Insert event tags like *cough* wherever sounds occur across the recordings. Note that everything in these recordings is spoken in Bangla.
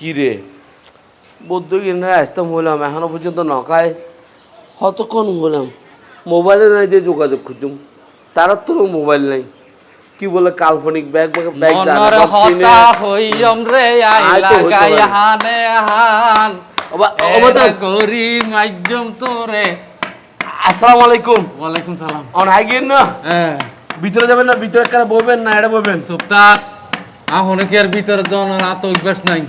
কি রে বৌদ্ধ কিনারে আসতাম হলাম এখনও পর্যন্ত নকায়। কতক্ষণ হলাম মোবাইলে নাই যে যোগাযোগ খুঁজুম। তার তো মোবাইল নাই। কি বলে কাল্পনিক ব্যাগ ব্যাগ আসসালামু আলাইকুম। ওয়ালাইকুম সালাম। অন আইগেন না? হ্যাঁ ভিতরে যাবেন না ভিতরে কারা বলবেন না এটা বলবেন সুপ্তা আহনে কি আর ভিতরে জন রাত অভ্যাস নাই।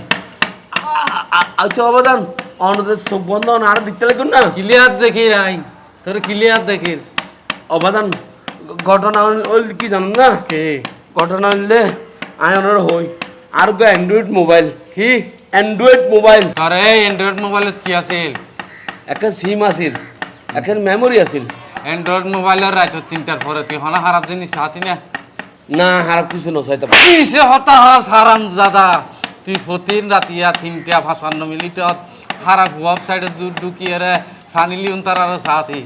আচ্ছা অবদান অনদের চোখ বন্ধ আর দেখতে লাগুন না? ক্লিয়ার দেখি রাই তোর ক্লিয়ার দেখি অবদান ঘটনা হইল কি জানেন না? কে? ঘটনা হইলে আয়নের হই। আর গো অ্যান্ড্রয়েড মোবাইল কি? অ্যান্ড্রয়েড মোবাইল আরে অ্যান্ড্রয়েড মোবাইলত কি আছিল? একটা সিম আছিল এখন মেমোরি আছিল। অ্যান্ড্রয়েড মোবাইলের রাত তিনটার পরে তুই হলা খারাপ জিনিস হাতি না? না খারাপ কিছু নচাইতে কিসে হতা হস হারাম জাদা তুই ফতিন রাতিয়া তিনটা ভাষান্ন মিনিটত হারা ওয়েবসাইটে দূর ঢুকিয়ে রে সানি লিওন তার আরও সাথী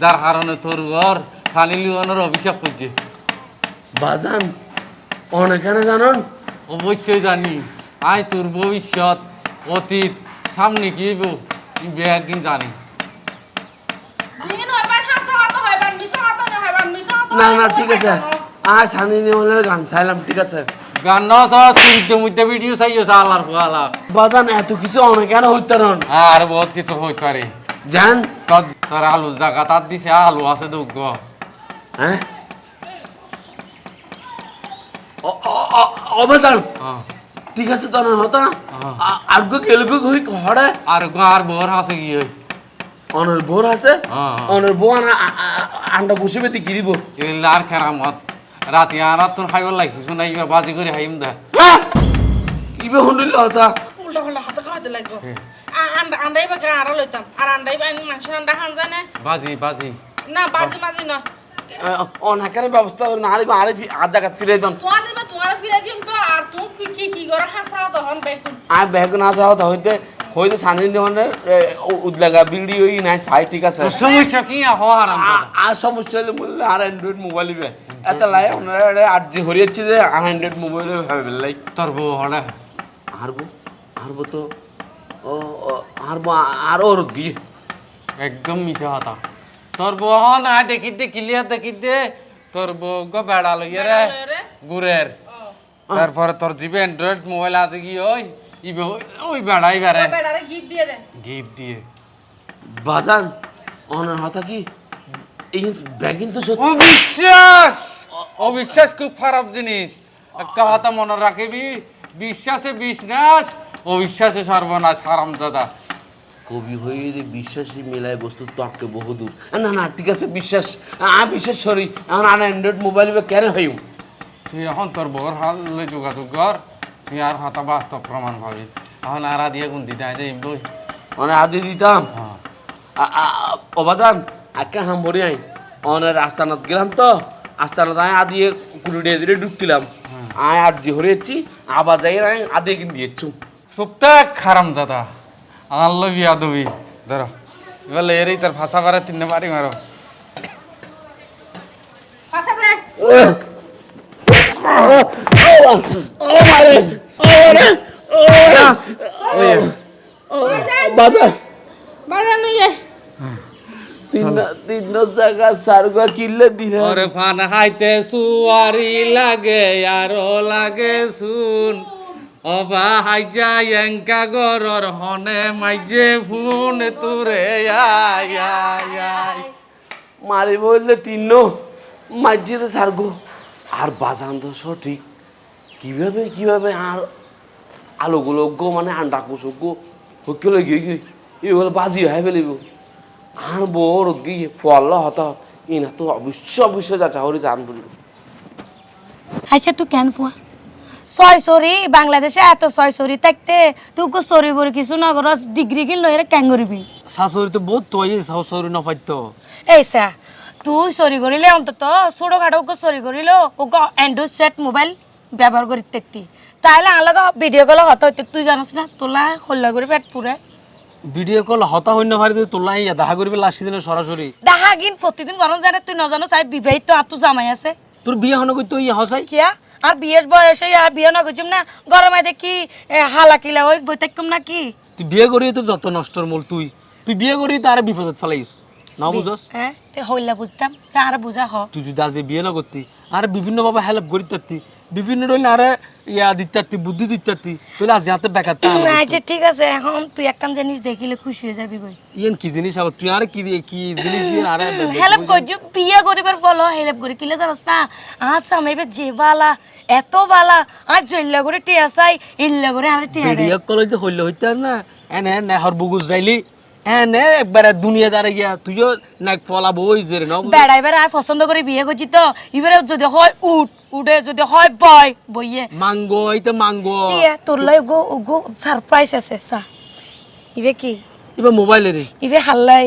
যার কারণে তোর ঘর সানি লিওনের অভিশাপ করছে বাজান অনেকানে জানন? অবশ্যই জানি। আয় তোর ভবিষ্যৎ অতীত সামনে কি একদিন জানি। না না ঠিক আছে। আর সানি নিয়মের গান চাইলাম ঠিক আছে। গান সব তিনটে মধ্যে ভিডিও চাইও আল্লাহর ফুয়ালা বাজান এত কিছু অনেকানে হইতে নন আর বহুত কিছু হইতে পারে। জান। তোর তোর আলু জায়গা তার দিছে আলু আছে দুগ্গ হ্যাঁ? অবদান। ঠিক আছে তো হতা। আর গো কেলগো হই হড়ে। আর গো আর বোর আছে কি হই অনের বোর আছে। অনের আ- আন্ডা বসিবে দি আর খেরামত। রাতি আর তোর খাইবার লাগিস নাই বাজি করে হাইম দা। হ্যাঁ? কিবে হন্ডিল হতা উল্টা পাল্টা হাত খাওয়াতে লাগবো। আন্ডা আন্ডাই বা আড়া লইতাম? আর আন্ডাই বা মানুষের আন্ডা খান যায় না বাজি বাজি। না বাজি বাজি না। অনাকারে ব্যবস্থা করে না আরে আরে আর জায়গা ফিরে দাম তোমার দিবা তোমার ফিরে দিম তো আর তুমি কি কি কি করে হাসা তখন বেকুন আর ব্যাগ না যাওয়া হইতে হইতে সানি দেওয়ানে উদলাগা বিড়ি ওই নাই সাই ঠিক আছে। সমস্যা কি হ হারাম আ- আর সমস্যা হলে বললে আর অ্যান্ড্রয়েড মোবাইল ইবে এত লাই ওনারা আর যে হরিয়াচ্ছি যে আর অ্যান্ড্রয়েড মোবাইল ভাবে লাই। তোর বউ হলে। হারবো হারবো তো ও হারবো আর ওর গিয়ে একদম মিছা হতা তোর বউ হ না দেখি দে ক্লিয়ার দেখি দে। তোর বউ গো বেড়া লইয়ে রে লইয়ে রে? গুরের তারপরে তোর জিবে অ্যান্ড্রয়েড মোবাইল আছে কি ওই? ওই- বেড়াই বেড়ারে গিফট দিয়ে দেন গিফট দিয়ে। বাজান অনার হতা কি? এই সত্যি অবিশ্বাস! অবিশ্বাস খুব খারাপ জিনিস। একটা কথা মনে রাখিবি বিশ্বাসে বিশ্বাস অবিশ্বাসে সর্বনাশ হারাম দাদা। কবি হয়ে যে বিশ্বাসী মেলায় বস্তু তর্কে বহুদূর। না না ঠিক আছে বিশ্বাস। আ বিশ্বাস সরি এখন আর অ্যান্ড্রয়েড মোবাইল কেন হইম তুই এখন তোর বর হালে যোগাযোগ কর। তুই আর হতা বাস্তব প্রমাণ পাবি। এখন আর দিয়ে কোন দিতে আছে বই মানে আদি দিতাম। হ্যাঁ। আ- আ- আ- অবাজান আজকে হাম ভরি আই অনের আস্তানাত গেলাম তো আস্তানাত আয় আদি কুড়ি দিয়ে ঢুকছিলাম। আয় আর যে হরিয়েছি আবার যাই আয় আদি কিন দিয়েছু সুপ্তা খারাম দাদা আল্লাহ বিয়া দবি। ধরো এবার এরই তোর ভাষা পারে তিনটে বাড়ি মারো। হাসা সুয়ারি লাগে, আরও লাগে শুন অবা হাইজা এঙ্কা গরর হনে মাইজে ফোন তুরে, আয় আয় মারি বললে তিন মাঝিতে সারগো। আর বাজান তো সঠিক। কীভাবে কীভাবে আর আলোগুলো গো মানে আন্ডা কুসো গো হকিল গিয়ে গিয়ে এই বলে বাজি হয়ে ফেলিব। আর বড় গিয়ে পড়ল হত ইনা তো অবশ্য অবশ্য যা চাহরি জান বলিব। আচ্ছা তুই কেন ফুয়া? ছয় সরি বাংলাদেশে এত ছয় সরি থাকতে তুই কো সরি বরি কিছু না করস ডিগ্রি কিন লইরে কেন করবি? শাশুড়ি তো বহুত তৈ শাশুড়ি নপাইতো এই সা তুই সরি করিলে অন্তত ছোট খাটো ওকে সরি করিলে ওকে অ্যান্ড্রয়েড সেট মোবাইল ব্যবহার করি দেখতি তাহলে আলাগ ভিডিও কল হত হইতে তুই জানোস না তোলা হল্লা করে পেট পুরে ভিডিও কল হতা হইন পারি তোলাই ইয়া দেখা করবি লাস্ট দিনে সরাসরি দেখা গিন প্রতিদিন গরম জানে তুই নজানো চাই বিবাহিত আর তুই জামাই আছে তোর বিয়ে হন কই তুই হসাই কিয়া আর বিয়ের বয়সে আর বিয়ে না করছুম না গরমে দেখি এ, হালা কিলা ওই থাকতাম না কি তুই বিয়ে করি তো যত নষ্টর মূল তুই তুই বিয়ে করি তো আরে বিপদত ফেলাইস না বুঝস। হ্যাঁ তে হইলা বুঝতাম আর বুঝা হ। তুই যদি আজ বিয়ে না করতি আর বিভিন্নভাবে হেল্প করি বিভিন্ন রইলে আরে ইয়া দিতারতি বুদ্ধি দিতারতি তুই আজ হাতে বেকার না আচ্ছা ঠিক আছে এখন তুই একখান জিনিস দেখিলে খুশি হয়ে যাবি বই ইয়েন কি জিনিস আবার তুই আর কি কি জিনিস দিয়ে আরে *laughs* হেল্প করছ বিয়ে করিবার ফল হেল্প করি। কিলে জানাস না আজ সামাইবে যে বালা এত বালা আজ জল্লা করে টিয়া চাই ইল্লা করে আর টিয়া দেয় ভিডিও কল যে হইলে হইতে না এনে নেহর বুগুস যাইলি। এনে একবারে দুনিয়া দাঁড়ে গিয়া তুইও নাক ফলা বই যে না বেড়াইবার আর পছন্দ করে বিয়ে করছি তো। এবারে যদি হয় উঠ উঠে যদি হয় বয় বইয়ে। মাঙ্গো এইতে মাঙ্গো। ইয়ে তোর লাই গো গো সারপ্রাইজ আছে সা ইবে কি? এবার মোবাইলে রে। ইবে হাল্লাই।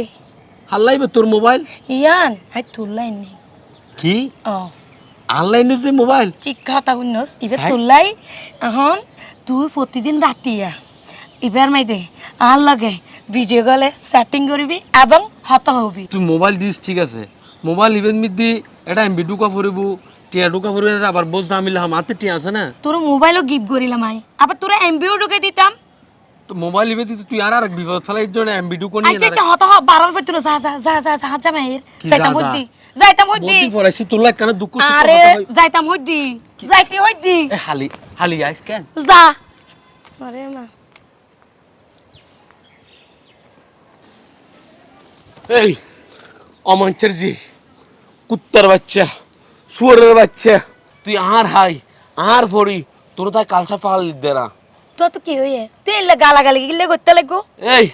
হাল্লাইবে তোর মোবাইল? ইয়ান হাই তোর লাই নি। কি? ও অনলাইনে যে মোবাইল? ঠিক কথা শুনস ইবে? তোর লাই। এখন তুই প্রতিদিন রাতিয়া ইবার মাই দে আর লগে ভিডিও কলে সেটিং করবি এবং হত হবি। তুই মোবাইল দিস ঠিক আছে? মোবাইল ইভেন মিদি এটা এমবি ঢুকা পড়িব টিয়া পড়িব এটা আবার বোঝ জামিলা হাতে টিয়া আছে না? তোর মোবাইলও গিফট করিলাম আই আবার তোরা এমবিও ঢুকে দিতাম তো মোবাইল ইভেন দিতে তুই আর আর বিপদ ফেলাই জন্য এমবি ঢুকো নিয়ে আচ্ছা আচ্ছা হত হ বারণ ফেতো না যা যা যা যা যা যা মাইর যাইতাম? হইদি যাইতাম হইদি বলতে পড়াইছি তোর লাগ কেন দুঃখ আরে যাইতাম হইদি যাইতে হইদি এ হালি হালি আইস কেন? যা। আরে মা। এই অমঞ্চের জি কুত্তার বাচ্চা শুয়ারের বাচ্চা তুই আর হাই আর পড়ি তোর তাই কালসা পাল দে না। তো তো কি হইয়ে? তুই এলে গালাগালি গিলে করতে লাগবো? এই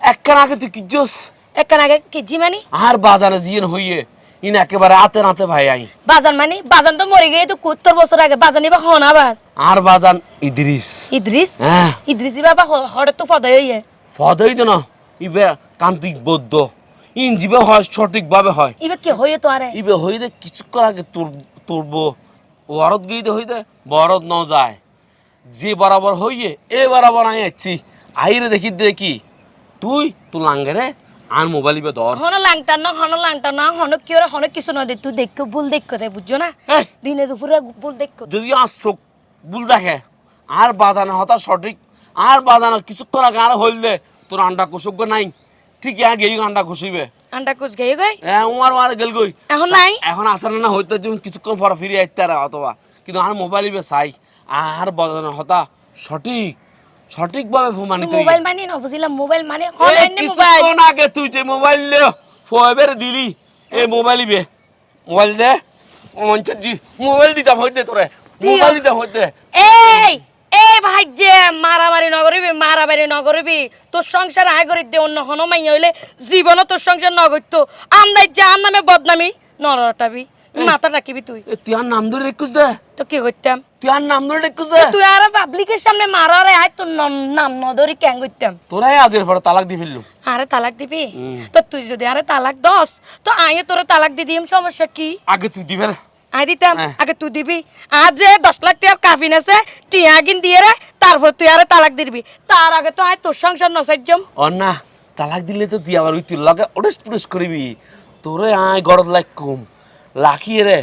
একখান আগে তুই কি জোস? একখান আগে কেজি মানি? আর বাজারে জিয়েন হইয়ে ইন একেবারে আতে নাতে ভাই আই। বাজান মানি? বাজান তো মরে গিয়ে তো কুত্তর বছর আগে বাজান এবার হন আবার। আর বাজান ইদ্রিস। ইদ্রিস? হ্যাঁ। ইদ্রিস বাবা হঠাৎ তো ফদাই হইয়ে। ফদই তো না ইবে কান্তিক বৌদ্ধ। ইন জিবে হয় সঠিকভাবে হয়। ইবে কি হইয়ে তো আরে? ইবে হইলে কিছুক্ষণ আগে তোর তোরব। ওয়ারত গইতে হইতে বরত ন যায়। যে বরাবর হইয়ে এ বরাবর আই যাচ্ছি আইরে দেখি দেখি। তুই তুই লাঙ্গে রে আর মোবাইল ইবে ধর। হন লাংটা না হন লাংটা না হন কি ওরা হন কিছু নয় তুই দেখো ভুল দেখো রে বুঝছ না? দিনে দুপুরে ভুল দেখো যদি আর চোখ বুল দেখে আর বাজানো হতা সঠিক আর বাজানো কিছুক্ষণ আগে আর হইলে তোর আন্ডা কুসুক নাই। ঠিক আগে এই আন্ডা কুসিবে আন্ডা কুচ গেয়ে গই হ্যাঁ উমার মার গেল গই এখন নাই? এখন আসার না হইতে যেমন কিছুক্ষণ পর ফিরে আসতে আর অথবা। কিন্তু আর মোবাইল ইবে চাই। আর বাজানো হতা সঠিক সঠিকভাবে প্রমাণিত। মোবাইল মানি না বুঝিলাম মোবাইল মানে এনে মোবাইল? কিছুক্ষণ আগে তুই যে মোবাইল লে ফয়েবের দিলি। এই মোবাইল ইবে। মোবাইল দে। অঞ্চল জি মোবাইল দিতাম হইতে তোরে। মোবাইল দিতাম হইতে। এই! এই ভাই যে মারামারি নগরিবি মারামারি নগরিবি তোর সংসার আয় করি দে অন্য হন মাই হইলে জীবনও তোর সংসার নগরিত আমদাই যে আম নামে বদনামি নরটাবি মাথা রাখিবি তুই। এ, তুই আর নাম ধরে রেখুস দে। তো কি করতাম? তুই আর নাম ধরে রেখুস দে। তুই আর পাবলিকের সামনে আয় তোর নাম- নাম নদরি ক্যাং করতাম? তোরাই আজের পরে তালাক দিয়ে ফেললু আরে তালাক দিবি? তো তুই যদি আরে তালাক দস তো তোরে তালাক দি দিম সমস্যা কি? আগে তুই দিবে রে। আই দিতাম হ্যাঁ। আগে তুই দিবি। আর যে দশ লাখ টাকার কাফিন আছে টিয়া গিন দিয়ে রে তারপর তুই আরে তালাক দিবি। তার আগে তো আয় তোর সংসার নসাইজম ও না তালাক দিলে তো তুই আবার ওই তুই লগে ওটেস পুরুষ করিবি। তোরে আয় গরদ লাগ কম লাখিয়ে রে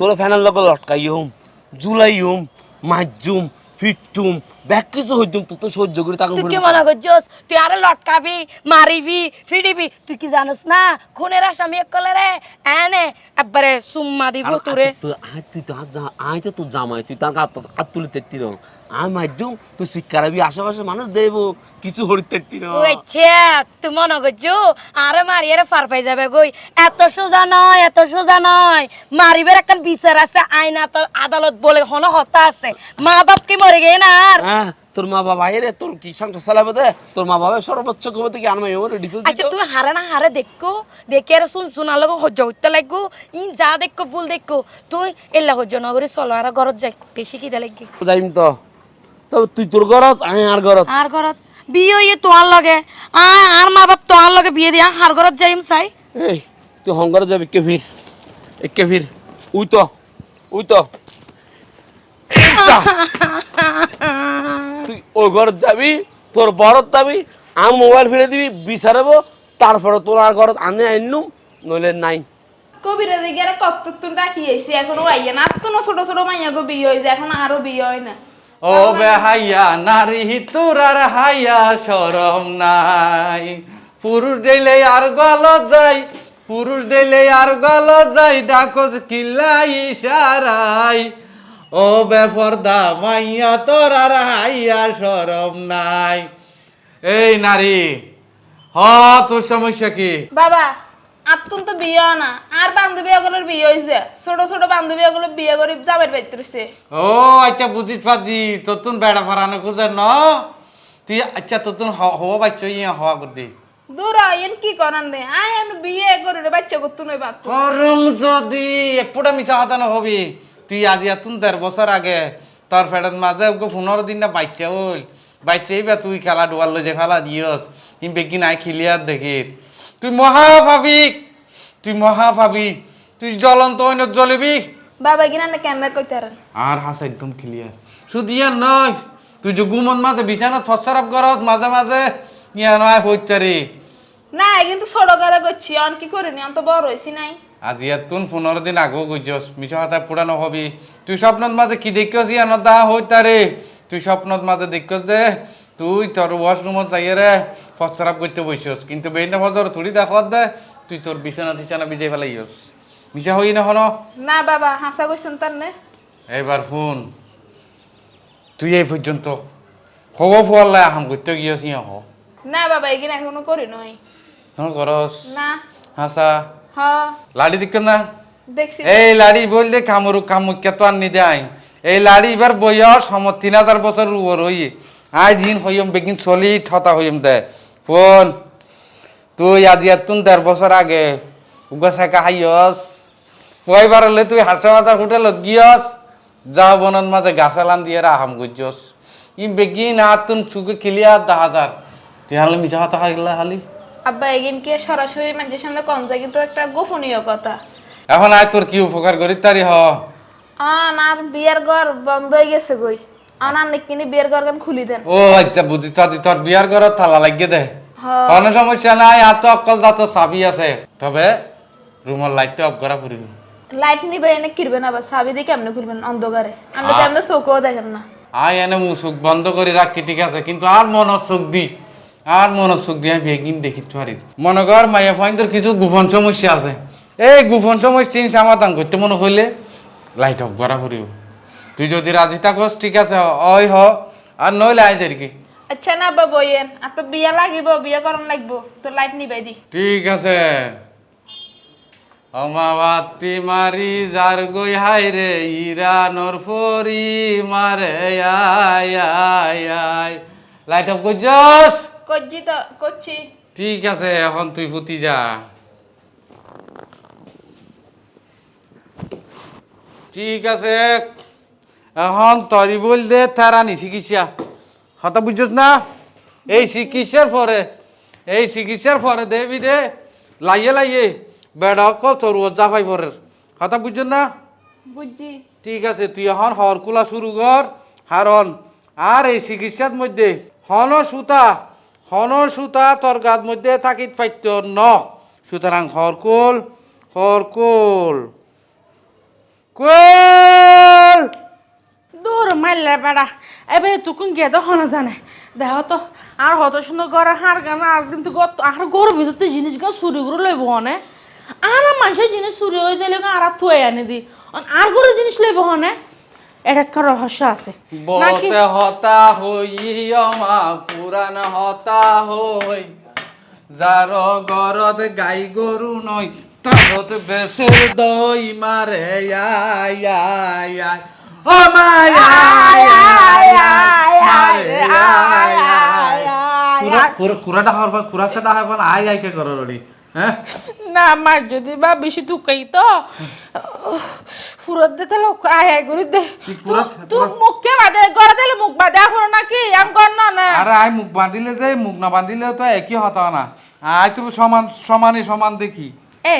তোরে ফ্যানের লগে লটকাই হুম জুলাই হুম মাজুম ফিটুম ব্যাক কিছু হইতুম তুই তো সহ্য করি তাকে তুই কি মনে করছিস? তুই আরে লটকাবি মারিবি ফিডিবি তুই কি জানিস না? খুনের আসামি একলে রে। এনে একবারে সুম্মা দিব তোরে। তুই তো হাত তো তোর জামাই তুই তাকে হাত হাত তুলি তেত্তির আয় মাজুম তুই শিক্ষারাবি আশেপাশে মানুষ দেব কিছু ওইছে তুই মনে করছ? আরে মারি আরে ফার পাই যাবে গই এত সোজা নয় এত সোজা নয়। মারিবার একটা বিচার আছে আইন আদালত বলে হন হতা আছে। মা বাপ কি মরে গে না আর হ্যাঁ তোর মা বাবা এরে তোর কি সংসার চালাবে দে? তোর মা বাবা সর্বোচ্চ কবে থেকে ওরে ডিফেন্স আচ্ছা তুই হারে না হারে দেখো দেখে আর শুন শুন আলোক সহ্য করতে লাগবো ই যা দেখো ভুল দেখো তুই এলা সহ্য নগরে চলো আর ঘরত যাই বেশি কিদা লাগি যাইম তো। তবে তুই তোর ঘরত আমি আর ঘরত। আর ঘরত? বিয়ে হইয়ে লগে আর মা বাপ তোমার লগে বিয়ে দিয়া হার ঘরত যাইম চাই এই তুই হংকরে যাবি কে একে ফির। উই তো উই তো। *laughs* তুই ওই ঘর যাবি তোর বরত যাবি আমি মোবাইল ফিরে দিবি বিচারাবো তারপরে তোর আর ঘরত আনে আইনুম নইলে নাই। কবিরাজে গিয়ে কত তুন রাখি আইছি এখনও আইয়া না কোনো ছোট ছোট মাইয়া গো বিয়ে এখন আরও বিয়ে হয় না। ও বেহাইয়া নারী তোরার হাইয়া সরম নাই। পুরুষ ডেলে আর গল যাই পুরুষ ডেলে আর গল যাই ডাকস কিল্লাই ইশারাই ও বেফরদা মাইয়া তোরার হাইয়া সরম নাই। এই নারী হ তোর সমস্যা কি? বাবা আত্মন তো বিয়ে হয় না। আর বান্ধবী এগুলোর বিয়ে হয়েছে ছোট ছোট বান্ধবী এগুলো বিয়ে করে যাবার বাইতে রয়েছে ও আচ্ছা বুঝিস পাচ্ছি তোর বেড়া ফারানো খুঁজে ন? তুই আচ্ছা তোর হওয়া বাচ্চা ইয়া হওয়া করতে। দূর আইন কি করান রে আমি বিয়ে করে বাচ্চা করতে নই বাত করম যদি এপুটা মিছা কথা না হবি। তুই আজি এতুন দেড় বছর আগে তোর ফেরত মাঝে ওকে পনেরো দিন না বাচ্চা হল বাচ্চা এইবা তুই খেলা ডুয়ার লই যে ফেলা দিয়স। ইন বেগি নাই খিলিয়ার দেখির। তুই মহা ভাবিক তুই মহা ভাবি তুই জ্বলন্ত অন্য জ্বলিবি। বাবা কিনা না কেন কইতে পারেন? আর হাস একদম ক্লিয়ার শুধু ইয়ার নয় তুই যে গুমন মাঝে বিছানা থসরাপ করস মাঝে মাঝে ইয়া নয় হইতারি। না কিন্তু ছোট কালে করছি অন কি করিনি? অন তো বড় হয়েছি নাই। আজি তুন পনেরো দিন আগেও গইছস মিছা কথা পুরানো হবি তুই স্বপ্নত মাঝে কি দেখিস ইয়ান দা হইতারে তুই স্বপ্নত মাঝে দেখিস দে তুই তোর ওয়াশরুমত যাইয়ে রে ফসরাপ করতে বসছস কিন্তু বেইনা ফজর থুড়ি দেখত দে তুই তোর বিছানা টিছানা বিজে ফেলাইছস মিছা হই না? হন না বাবা হাসা কইছেন তার নে এবার ফোন তুই এই পর্যন্ত হব ফোয়াল্লাই আহাম করতে গিয়েছি হ না বাবা এগিনা এখনও করি তোমার করস না। হাসা হ লাড়ি দিক না? দেখছি। এই লাড়ি বললে কামরু কামুক্যা তো আনি দেয় এই লাড়ি এবার বয়স সম তিন হাজার বছর উপর হই। আজ হিন হইম বেগিন চলি ঠতা হইম দে। ফোন তুই আজি তুন দেড় বছর আগে উগা শেখা হাইয়স। কয়বার হলে তুই হাসা বাজার হোটেলত গিয়স। যা বনত মাঝে গাছালান দিয়ে আহাম করছস ই বেগিন আর তুন চুকে ক্লিয়ার দা হাজার। তুই হালে মিছা কথা হাইলা হালি। আব্বা এগিন কি সরাসরি মানুষের সামনে কম যায়? কিন্তু একটা গোপনীয় কথা। এখন আয় তোর কি উপকার করি? তারি হ। আন আর বিয়ের ঘর বন্ধ হয়ে গেছে গই আনার কিনি বিয়ের ঘর গান খুলি দেন। ও আচ্ছা বুদ্ধি তাদি তোর বিয়ার ঘরত তালা লাগিয়ে দে। কোনো সমস্যা নাই আর তো অকল যাত চাবি আছে। তবে রুমের লাইটটা অফ করা পড়িব। লাইট নিবে এনে কিরবেন আবার সাবি দিয়ে কেমনে খুলবেন? অন্ধকারে। আমরা তো এমনি চৌকও দেখেন না। আয় এনে মুসুক বন্ধ করে রাখি ঠিক আছে? কিন্তু আর মনের চোখ দি। আর চোখ দিয়ে বেগিন দেখি পারি মনে কর মাইয়া ফাইন্দর কিছু গোপন সমস্যা আছে। এই গোপন সমস্যা সমাধান করতে মনে হইলে লাইট অফ করা পড়িব তুই যদি রাজি থাকস ঠিক আছে ওই হ আর নইলে আয় কি আচ্ছা না আব্বা বইয়েন আর তো বিয়া লাগিব বিয়া করন লাগবো তো লাইট নিবাই দি। ঠিক আছে। অমাবাতি মারি যার গই হাই রে ইরানোর ফরি মারে আয় আয় আয় লাইট অফ করছস করছি তো করছি ঠিক আছে এখন তুই ফুটি যা। ঠিক আছে। এখন তরি বল দে তারানি চিকিৎসা। হতা বুঝছস না? এই চিকিৎসার পরে এই চিকিৎসার পরে দেবি দে লাইয়ে লাইয়ে বেড়া কত রোজা পাই পরের। হতা বুঝছ না? বুঝছি। ঠিক আছে তুই এখন হর কুলা শুরু কর। হারন আর এই চিকিৎসার মধ্যে হন সুতা হন সুতা তোর গাত মধ্যে থাকিত পাইত ন। সুতরাং হরকুল হরকুল কুল। দূর মারলে বেড়া এবার তুকুন গিয়ে তো হনা জানে। দেখো তো, আর হত সুন্দর ঘরে হার গান, আর কিন্তু আর গরু ভিতর জিনিস গান চুরি করে লইব হনে। আর মানুষের জিনিস চুরি হয়ে যাইলে আর থুয়ে আনি দি। আর গরু জিনিস লইব হনে। এটা একটা রহস্য আছে বলতে হতা হই অমা পুরান হতা হই যার গরদ গাই গরু নই তারত বেসের দই মারে আয় আয় আয় ও মায় আয় আয় আয় আয় আয় কুরা কুরা কুরাটা হওয়ার পর কুরা হয় বল আয় আয় কে করো রড়ি হ্যাঁ না আমার যদি বা বেশি তুকাই তো ফুরত দে তাহলে আয় আয় করে দে। তুই মুখকে গড়ে দিলে মুখ বাদে এখন নাকি? আমি কর না না। আরে আয় মুখ বাঁধিলে যে মুখ না বাঁধিলে তো একই হতা না। আয় তুমি সমান সমানই সমান দেখি। এ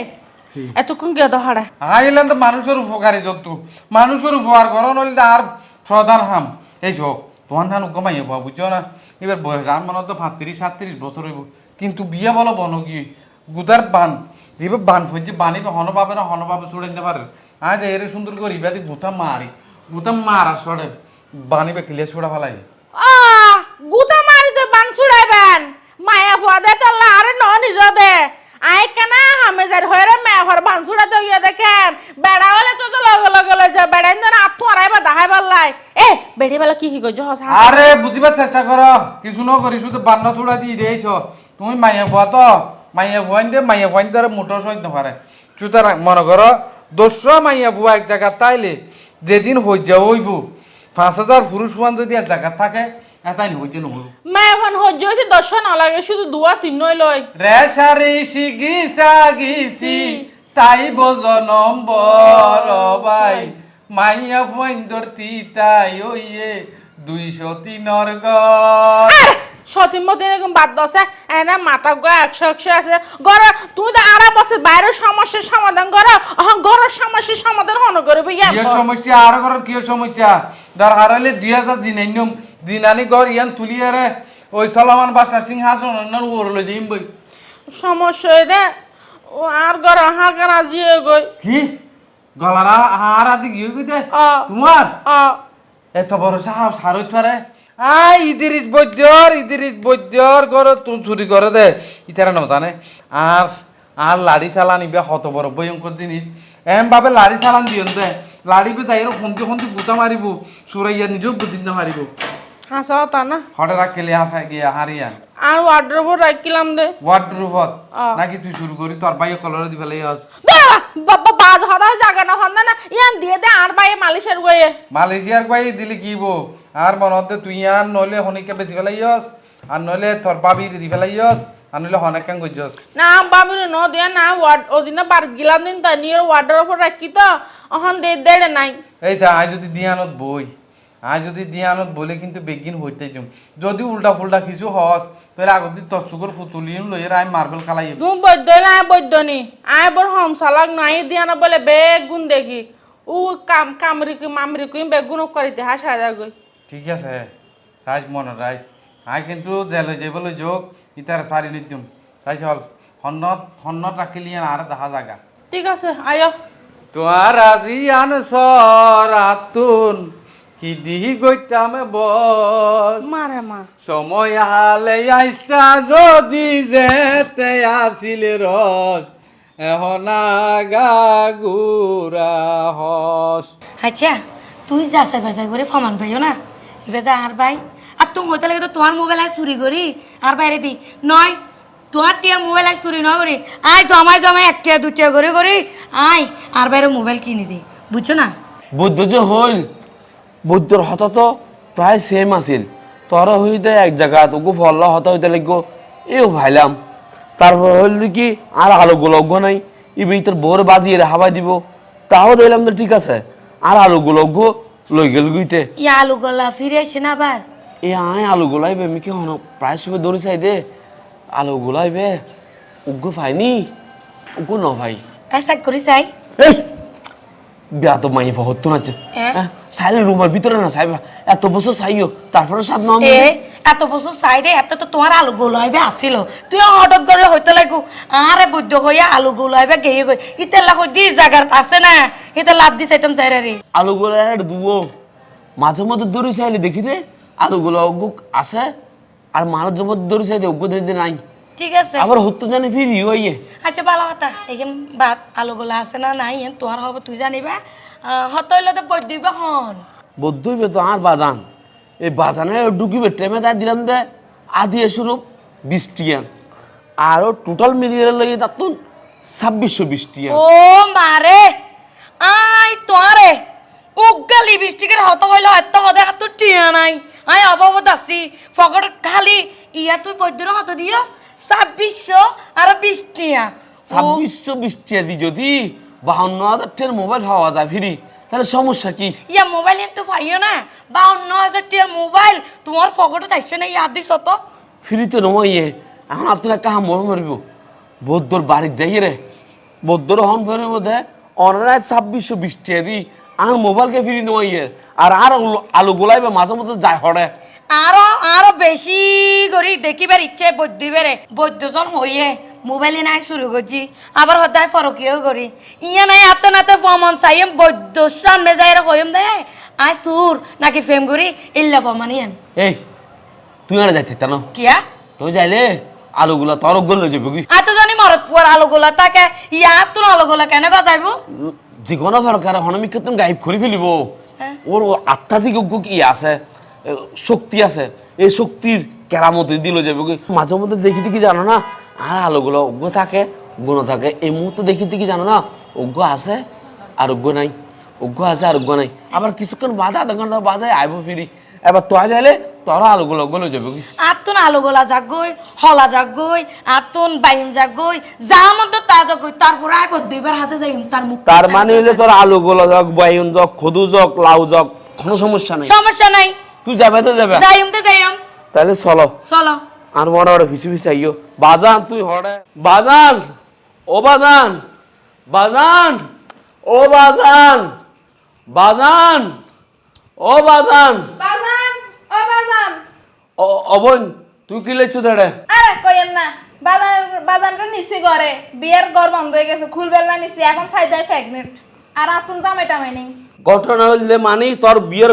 এতক্ষণ গিয়ে তো হারা আইলেন তো মানুষের উপকারী জন্তু। মানুষের উপকার করো নইলে আর প্রধান হাম। এই সব তোমার ধান কমাই হব বুঝছ না? এবার বয়স আমার তো পাঁত্রিশ সাতত্রিশ বছর হইব। কিন্তু বিয়ে বলো বনো কি? গুদার বান দিবে বান ফুজি বানি হন পাবে না হন পাবে ছুড়ে দিতে পারে। আজ এর সুন্দর করে ইবাদি গুতা মারি গুতা মারা সরে বানিবে ক্লিয়ার ছুড়া ফেলাই। আ গুতা মারি তো বান ছুড়াইবেন মায়া ফুয়া দে তো আরে ন নিজ দে। আই কেনা হামে যার হয়রে মায়া ঘর বান ছুড়াতে গিয়ে দেখেন। বেড়া হলে তো তো লগে লগে লগে যা বেড়াই না আত্ম আড়াইবা দাহাই পাল্লাই এ বেড়ি বেলা কি কি কইছ হস আরে বুঝিবার চেষ্টা করো কিছু ন করি শুধু বান্না ছুড়া দিয়ে দিয়েছ। তুমি মাইয়া ভুয়া তো। মাইয়া ভুয়াইন দে মাইয়া ভুয়াইন দ্বারা মোটর সহিত পারে সুতরাং মনে করো দোসরা মাইয়া ভুয়া এক জায়গা তাইলে যেদিন হইজা হইব পাঁচ হাজার পুরুষ মান যদি এক জায়গা থাকে এটাই হইতে নহইব। মায়া ফোন হজ্জ হইছে দশ না লাগে শুধু দুয়া তিন নই লই রে সারি শিগিসা গিসি তাই বোঝ নম্বর ভাই মাইয়া ভুয়াইন ধরতি তাই ওইয়ে দুইশো তিনর গড় সতীন মতো এরকম বাদ দশে এনে মাথা গো একশো একশো আছে। গর তুমি তো বাইরের সমস্যার সমাধান করো। ঘরের সমস্যার সমাধান হন ইয়া কিয় সমস্যা আর ঘরের কিয় সমস্যা? ধর হারাইলে দুই হাজার দিন আনি ঘর ইয়ান তুলিয়ে রে ওই সলমান বাসা সিংহাসন অন্যান্য ওরলে যাইম বই। সমস্যা এটা ও আর হার কানা জিয়ে গই। কি? গলারা হার আদি গিয়ে দে। তোমার? আ এত বড় সাহস সারই পারে? আই ইদিরিস বৈদ্যর ইদিরিস বৈদ্যর ঘর তুই চুরি করে দে। ইতারা ন জানে। আর আর লাড়ি চালান ইবে হত বড় ভয়ঙ্কর জিনিস। এম ভাবে লাড়ি চালান দিয়ন দে। লাড়িবে তাই ফন্দি ফন্দি গুতা মারিব। সুরাইয়া নিজেও বুঝিন না মারিব। হাসা হতা না। হটে রাখলে হাফে গিয়া হারিয়া আর ওয়ার্ড্রোব রাখিলাম দে। ওয়ার্ডরুফত আ। নাকি তুই শুরু করি তোর বাইয়ে কলরে দিবে লাই বাবা বাজ হদা জায়গা না হন না ইয়ান দিয়ে দে আর বাইয়ে মালিশের গয়ে মালয়েশিয়ার বাই দিলি কি বো আর মনতে তুই আর নইলে হনিকে বেশি ফেলাইয়স আর নইলে তোর বাবির দি ফেলাইয়স আর নইলে হনেক কাং গজ্জস না বাবির ন দিয়া না ওয়ার্ড ওদিনে গিলাম দিন তো নিয়ে ওয়ার্ডের উপর রাখি তো এখন দে দেড়ে নাই। এই যা আই যদি দিয়ানত বই। আই যদি দিয়ানত বলে কিন্তু বেগিন হইতে যাম। যদি উল্টা ফুলটা কিছু হস তাহলে আগত দি তসুকর ফুতুলিন লইয়ের আই মার্বেল কালাই তুমি বৈদ্য না আয় বৈদ্য নি। আয় বড় হম সালাক নাই দিয়ান বলে বেগুন দেখি। ও কাম কামরি কি মামরি কি বেগুন করিতে হাসা যা গই ঠিক আছে রাইস মনে রাইস আই কিন্তু জেলে যে বলে যোগ ইতার সারি নিদ্যম তাই চল হন্নত হন্নত রাখিলি আর দেখা জাগা। ঠিক আছে আয়ো। তোমার আজি আনসর আতুন কি দিহি গইতাম বল? মারে মা। সময় হালে আইসা যদি যেতে আসিলে রস এহনা গাগুরা হস। আচ্ছা তুই যাচাই বাছাই করে ফমান পাইও না। এবার যা আর ভাই আর তুমি হইতে লাগে তো তোমার মোবাইল আয় চুরি করি আর বাইরে দি নয় তোমার টিয়ার মোবাইল আয় চুরি নয় করি আয় জমাই জমাই একটা দুটা করে করি আয় আর বাইরে মোবাইল কিনে দি। বুঝছ না? বুদ্ধ যে হইল বুদ্ধর হত তো প্রায় সেম আছিল। তোর হইতে এক জায়গা তোকে ফল হত হইতে লাগবো এও ভাইলাম। তারপর হইল কি আর আলো গোলজ্ঞ নাই। ইবি তোর বোর বাজিয়ে রে হাবাই দিব। তাও দিলাম তো ঠিক আছে। আর আলো গোলজ্ঞ লই গেল গুইতে ইয়া আলু গলা ফিরে আসে না আবার? এ আয় আলু গোলাইবে আমি কি হন প্রায় সময় দৌড়ি চাই দে। আলু গোলাইবে উগ্র পাইনি উগ্র ন ভাই। এসাক করি চাই। এই! বিয়া তো মাই হতো না? সাইলে রুমের ভিতরে না সাইবা এত বছর চাইও তারপরে সাত নাম এ এত বছর দে এত তো তোমার আলু গোলাইবে আসিল তুই হঠাৎ করে হইতে লাগু। আরে বৈদ্য হইয়া আলু গোলাইবে গেয়ে গই ইতেলা কই দি জাগার আছে না ইতে লাভ দি চাইতাম চাইরা রে আলু গোলা দুও মাঝে মধ্যে দৌড়ি চাইলে দেখি দে। আলু গোলা আছে আর মাঝে মধ্যে দৌড়ি চাই দে অজ্ঞ দিতে নাই। ঠিক আছে। আবার হতো জানি ফিরি হইয়ে আচ্ছা ভালো কথা এইখান ভাত আলু গোলা আছে না নাই তোমার হবে তুই জানিবা হত হইলে তো বৈদ্য দিবা হন। বদ্ধ হইবে তো আর বাজান। এই বাজানে ঢুকিবে ট্রেমে তাই দিলাম দে আদি শুরু বিশ টিয়ান আরও টোটাল মিলিয়ে লইয়ে তাতুন ছাব্বিশশো বিশ টিয়ান ও মারে আই তোয়ারে উগ্গা লিপস্টিকের হত হইল এত হদে হাত টিয়া নাই। আই অবাবত আছি ফকট খালি ইয়া তুই বৈদ্যর হত দিও। ছাব্বিশশো আর বিশ টিয়া ছাব্বিশশো বিশ টিয়া দি যদি বাহান্ন হাজার টিয়ার মোবাইল পাওয়া যায় ফিরি তাহলে সমস্যা কি? ইয়া মোবাইল তো পাইও না? বা অন্য হাজার টিয়ার মোবাইল তোমার ফকটত আইসে না ইয়া দিস তো ফিরিতে নমাইয়ে এখন আপনারা কাহা মর মরিব বৌদ্ধর বাড়ির যাইয়ে রে। বৌদ্ধর হন ফেরে বোধে অনারায় ছাব্বিশশো বিশ টিয়া আর মোবাইলকে ফিরি নমাইয়ে আর আর আলু- গোলাইবে মাঝে মধ্যে যায় হরে। আরও আরও বেশি করে দেখিবার ইচ্ছে বৈদ্য বেড়ে বৈদ্যজন হইয়ে মোবাইলে নাই শুরু করছি। আবার হতায় ফরকিও করি। ইয়া নাই আতে নাতে ফমন সাইম বৈদ্য সামনে যাই হইম দে। আই সুর নাকি ফেম করি ইল্লা ফমানিয়ান এই তুই আর যাইতে না? কিয়া? তুই যাইলে আলুগুলো তোর গল যাবে কি? আই তো জানি মরত পুয়ার আলোগুলা তাকে। ইয়া তুন আলোগুলা কেন গজাইব? যিকোনো প্রকার হনমিকে তুমি গাইব করে ফেলিব। ওর আত্মাধিক কি আছে শক্তি আছে। এই শক্তির কেরামতি দিল যাবে। মাঝে মধ্যে দেখি দেখি জানো না? আর আলোগুলো অজ্ঞ থাকে গুণ থাকে এই মুহূর্তে দেখি দেখি জানো না? অজ্ঞ আছে আর অজ্ঞ নাই। অজ্ঞ আছে আর অজ্ঞ নাই। আবার কিছুক্ষণ বাধা আধা ঘণ্টা বাধায় আইব ফিরি এবার তোরা যাইলে তোরা আলোগুলো গলে যাবে আতুন আলোগুলা যাগই হলা যাগই আতুন বাইম যাগই যা মত তা যাগই তারপরে আইব দুইবার হাসে যাইম তার মুখ তার মানে হইলে তোর আলুগুলো যাক বাইন যাক খদু যাক লাউ যাক কোনো সমস্যা নেই। সমস্যা নাই। তুই যাবে তো যাবে। যাইম তো যাইম। তাহলে চলো। চলো। আর মনে ওরা পিছু পিছু আইও বাজান তুই হড়ে। বাজান ও বাজান বাজান ও বাজান বাজান ও বাজান। অবন তুই কি লেছো দাঁড়ে আরে কইেন না বাজান বাজানটা নিছি ঘরে। বিয়ের ঘর বন্ধ হয়ে গেছে খুলবেল না নিছি এখন সাইদাই প্রেগনেন্ট আর আতুন জামাই টামাই নেই। ঘটনা হইলে মানে তোর বিয়ের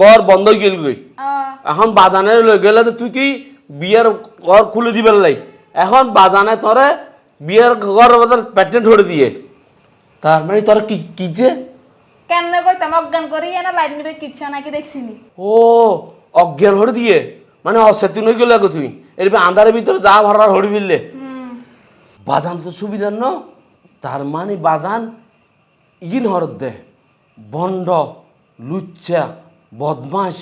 ঘর বন্ধ হয়ে গেল গই এখন বাজানের লই গেলে তো তুই কি বিয়ের ঘর খুলে দিবে লাই এখন বাজানে তোরে বিয়ের ঘর বদল প্যাটেন্ট ধরে দিয়ে। তার মানে তোর কি কি যে? কেন কইতাম অজ্ঞান করি না লাইট নিবে কিচ্ছু নাকি দেখছিনি ও অজ্ঞান হরে দিয়ে। মানে অসেতন হয়ে গেল তুই এরপর আন্ধারের ভিতরে যা ভরার হরি ফেললে বাজান তো সুবিধা ন? তার মানে বাজান ইগিন হরত দে। বন্ড লুচ্চা বদমাস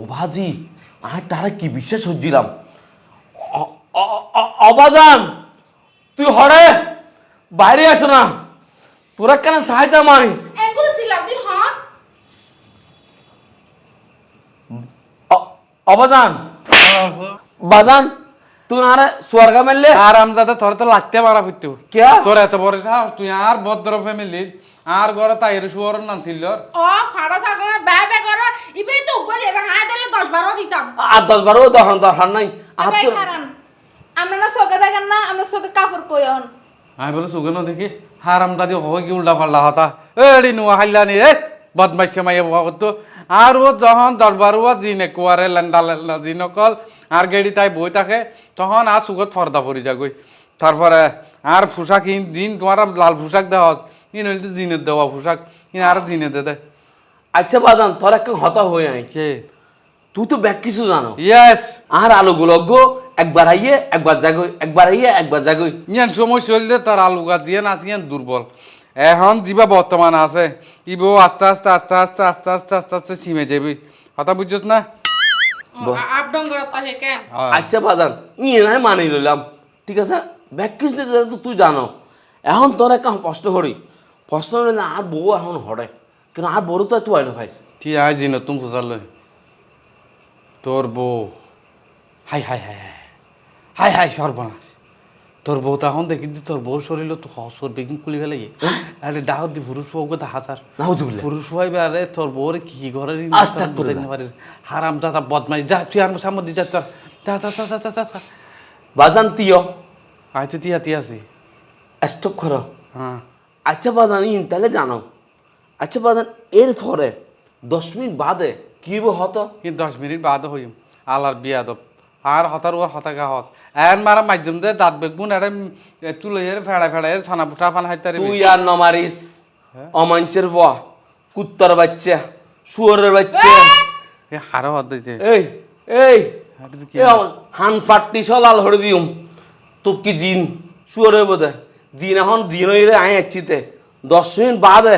ওভাজি। আর তারা কি বিশ্বাস হচ্ছিলাম অবাজান তুই হরে বাইরে আস না। তোরা কেন সাহায্য মাই এগুলো ছিলাম দিন হন অ- অবাজান। বাজান তুই আরে স্বর্গা মেললে? আর আমদাদা তোর তো লাগতে পারা ফিরতে কিয়া? তোর এত বড় সাহস তুই আর ভদ্র ফ্যামিলি আর ঘরে তাইর শুয়ার নাম ছিল। ও ফাড়া থাকে না ব্যয় ব্যয় করে। ইবে তো উপরে যেটা হাই দিলে দশ বারো দিতাম। আর দশ বারো দরকার দরকার নাই। আর তো- আমরা না চোখে দেখেন না আমরা চোখে কাপড় কইন আমি বলে সুগন দেখি। হারাম দাদি হয় কি উল্টা পাল্লা হতা। এড়ি নুয়া হাইলানি এ বদমাইছে মাইয়া বহুত আর ও যখন দরবার ও জিনে কুয়ারে লেন্ডা লেন্ডা কল আর গেড়ি তাই বই থাকে তখন আর সুগত ফর্দা পরি যাগই তারপরে আর পোশাক ইন দিন তোমার লাল পোশাক দেওয়া ইন হইলে জিনের দেওয়া পোশাক ইন আর জিনে দে দে। আচ্ছা বাজান তোর একটা হতা হয়ে আয়। কে? তুই তো ব্যাগ কিছু জানো। ইয়েস আর আলো গুলগ্য একবার আইয়ে একবার জাগই একবার আইয়ে একবার জাগই ইয়ান সময় চললে তার আলু গাছ দিয়ে ইয়ান দুর্বল। এখন যিবা বর্তমান আছে ইবো আস্তে আস্তে আস্তে আস্তে আস্তে আস্তে আস্তে আস্তে সিমে যাবি। কথা বুঝছস না? আপ ডাউন করা তাহে কেন আচ্ছা বাজান নিয়ে নাই মানি লইলাম ঠিক আছে? ব্যাগ কিছু তো তুই জানো। এখন তোর একটা প্রশ্ন করি প্রশ্ন হলে আর বউ এখন হরে কিন্তু আর বড় তো তুই হয় না ভাই ঠিক আছে জি নতুন ফুসার লই তোর বউ হাই হাই হাই হাই। হাই হাই সর্বনাশ তোর বউ তখন দেখি তোর বউ শরীর তো হসর বেগিং খুলি ফেলে আরে ডাহত দি পুরুষ বউকে তো হাজার। পুরুষ হইবে আরে তোর বউর কি ঘরের হারাম দাদা বদমাই যা তুই আর সামনে দি যা যা বাজান তিয়। আয় তিয়া তিয়া আছি। স্টপ করো হ্যাঁ আচ্ছা বাজান ইন তাহলে জানো আচ্ছা বাজান এর পরে দশ মিনিট বাদে কি হতো? কিন্তু দশ মিনিট বাদ হইম। আলার বিয়া দব আর হতার ওর হতাকা হত। এন মারা মাধ্যম দে দাঁত বেগুন এর তুলে ফেড়া ফেড়া ছানা পুটা ফান হাইতারে তুই আর নমারিস অমাঞ্চের বয়া কুত্তার বাচ্চা শুয়ারের বাচ্চা এ হারো হত দিতে এই এই হান ফাটটি সলাল হরে দিউম তোর কি জিন শুয়ারে বোধে জিন এখন জিন হইলে আই আছিতে দশ মিনিট বাদে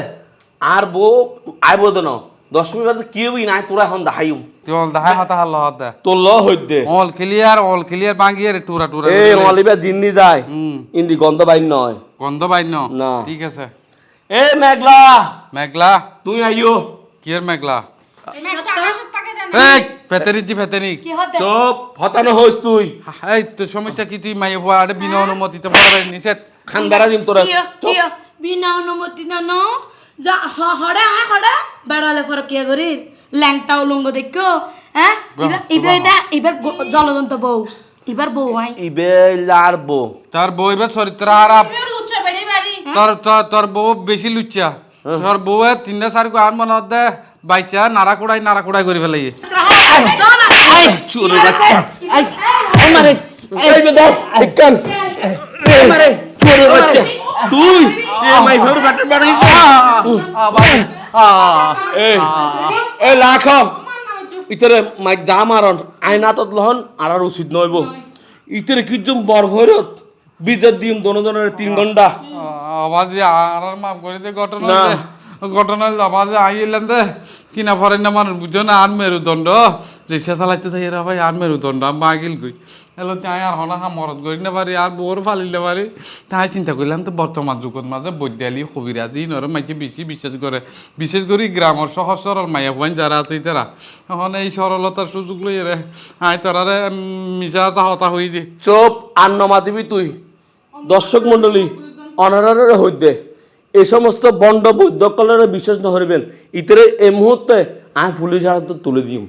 আর বউ আইব না দশ মিনিট বাদে কি হবি? নাই তোরা এখন দেখাইম তুই অল দাহাই হতা হাল হত দে। তোর ল হইতে অল ক্লিয়ার অল ক্লিয়ার বাঙ্গিয়ে রে টুরা টুরা এই মলিবা জিন্নি যায়। হুম। ইন্দি গন্ধ বাইন নয়। গন্ধ বাইন না। ঠিক আছে। এ মেঘলা। মেঘলা? তুই আইও। কি এর মেঘলা? এই ফেতেরি দি ফেতেনি কি হতে চুপ হতানো হইস তুই। এই তো সমস্যা কি তুই মাইয়ে হওয়া আরে বিনা অনুমতিতে পড়াবে নিষেধ। খান বেড়া দিম তোরা। কিয় কিয়? বিনা অনুমতি না ন? যা হড়ে আয় হড়ে বেড়ালে পর করি ল্যাংটা উলঙ্গ দেখো হ্যাঁ এবার এবার এটা এবার জলদন্ত বউ এবার বউ আই ইবে লার বো তোর বউ এবার চরিত্র খারাপ লুচ্চা বেড়ি তোর তোর তোর বউ বেশি লুচ্চা তোর বউ তিনটা চার আর মনে দে বাইচা নাড়া কুড়াই নাড়া কুড়াই করে ফেলাই চোরের বাচ্চা এই বেদা ইকান চোরের বাচ্চা তুই এ মাই ফের বাটে বাড়ি এই এ লাখ। ইতরে মাই যা মারন আয়না তত লহন আর আর উচিত নইব। ইতরে কিজম বর ভৈরত বিজত দিম দোনো দনের তিন ঘণ্টা আওয়াজ আর আর মাফ করে দে ঘটনা না। ঘটনা আওয়াজ আইলেন দে কিনা ফরেন না মানুষ বুঝছ না আর মেরুদণ্ড। রিক্সা চালাইতে থাকি রে ভাই, আর মেরুদণ্ড মাগিল কই? এলো তাই আর হনা মরদ করি না পারি, আর বোর ফালিলে পারি। তাই চিন্তা করলাম তো বর্তমান যুগত মাঝে বৈদ্যালি, কবিরাজি নরে মাইছে বেশি বিশ্বাস করে, বিশেষ করে গ্রামের সহজ সরল মাইয়া হুয়ান যারা আছে তারা এখন এই সরলতার সুযোগ লই রে আয় তোরারে মিশা হতা হই দি। চোপ আর নমাতিবি তুই। দর্শক মন্ডলী অনারারে হইদে এই সমস্ত বন্ড বৈদ্য কলরে বিশ্বাস ন হরিবেন ইতরে এই মুহূর্তে আমি পুলিশ হাতে তুলে দিম।